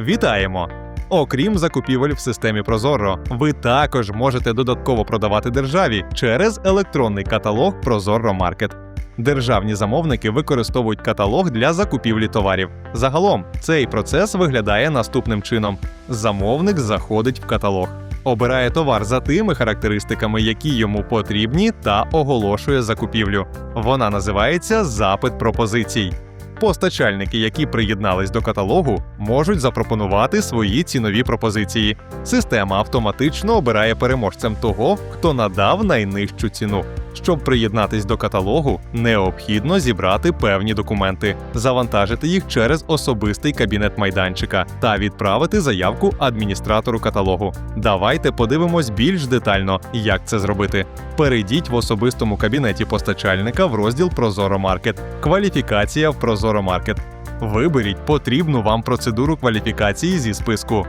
Вітаємо! Окрім закупівель в системі Прозоро, ви також можете додатково продавати державі через електронний каталог Прозоро Маркет. Державні замовники використовують каталог для закупівлі товарів. Загалом цей процес виглядає наступним чином: замовник заходить в каталог, обирає товар за тими характеристиками, які йому потрібні, та оголошує закупівлю. Вона називається запит пропозицій. Постачальники, які приєднались до каталогу, можуть запропонувати свої цінові пропозиції. Система автоматично обирає переможцем того, хто надав найнижчу ціну. Щоб приєднатись до каталогу, необхідно зібрати певні документи, завантажити їх через особистий кабінет майданчика та відправити заявку адміністратору каталогу. Давайте подивимось більш детально, як це зробити. Перейдіть в особистому кабінеті постачальника в розділ Прозоро Маркет. Кваліфікація в Прозоро Маркет. Виберіть потрібну вам процедуру кваліфікації зі списку.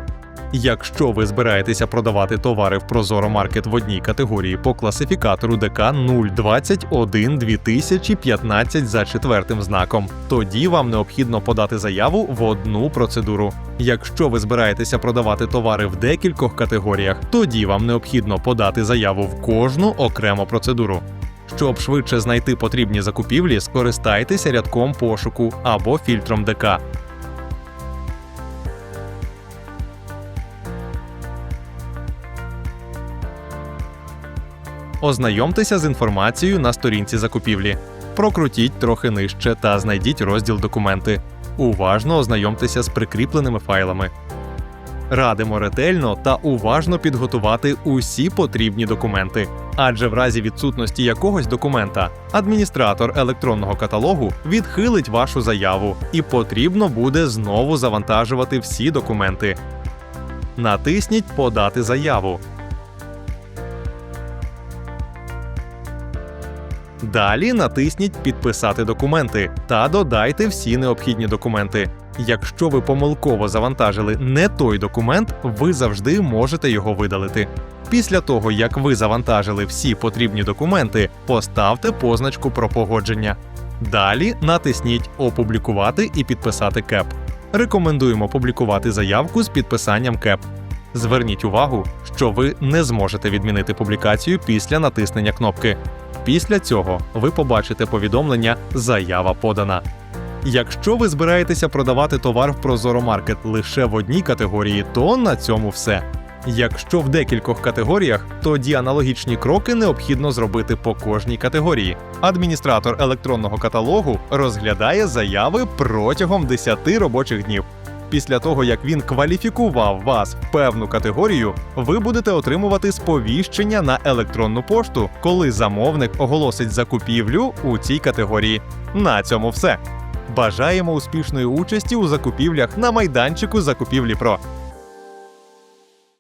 Якщо ви збираєтеся продавати товари в Прозоро Маркет в одній категорії по класифікатору ДК 021 2015 за четвертим знаком, тоді вам необхідно подати заяву в одну процедуру. Якщо ви збираєтеся продавати товари в декількох категоріях, тоді вам необхідно подати заяву в кожну окрему процедуру. Щоб швидше знайти потрібні закупівлі, скористайтеся рядком пошуку або фільтром ДК. Ознайомтеся з інформацією на сторінці закупівлі. Прокрутіть трохи нижче та знайдіть розділ Документи. Уважно ознайомтеся з прикріпленими файлами. Радимо ретельно та уважно підготувати усі потрібні документи, адже в разі відсутності якогось документа адміністратор електронного каталогу відхилить вашу заяву, і потрібно буде знову завантажувати всі документи. Натисніть Подати заяву. Далі натисніть Підписати документи та додайте всі необхідні документи. Якщо ви помилково завантажили не той документ, ви завжди можете його видалити. Після того, як ви завантажили всі потрібні документи, поставте позначку про погодження. Далі натисніть Опублікувати і підписати КЕП. Рекомендуємо публікувати заявку з підписанням КЕП. Зверніть увагу, що ви не зможете відмінити публікацію після натиснення кнопки. Після цього ви побачите повідомлення Заява подана. Якщо ви збираєтеся продавати товар в Прозоро Маркет лише в одній категорії, то на цьому все. Якщо в декількох категоріях, тоді аналогічні кроки необхідно зробити по кожній категорії. Адміністратор електронного каталогу розглядає заяви протягом 10 робочих днів. Після того, як він кваліфікував вас в певну категорію, ви будете отримувати сповіщення на електронну пошту, коли замовник оголосить закупівлю у цій категорії. На цьому все. Бажаємо успішної участі у закупівлях на майданчику закупівлі Про.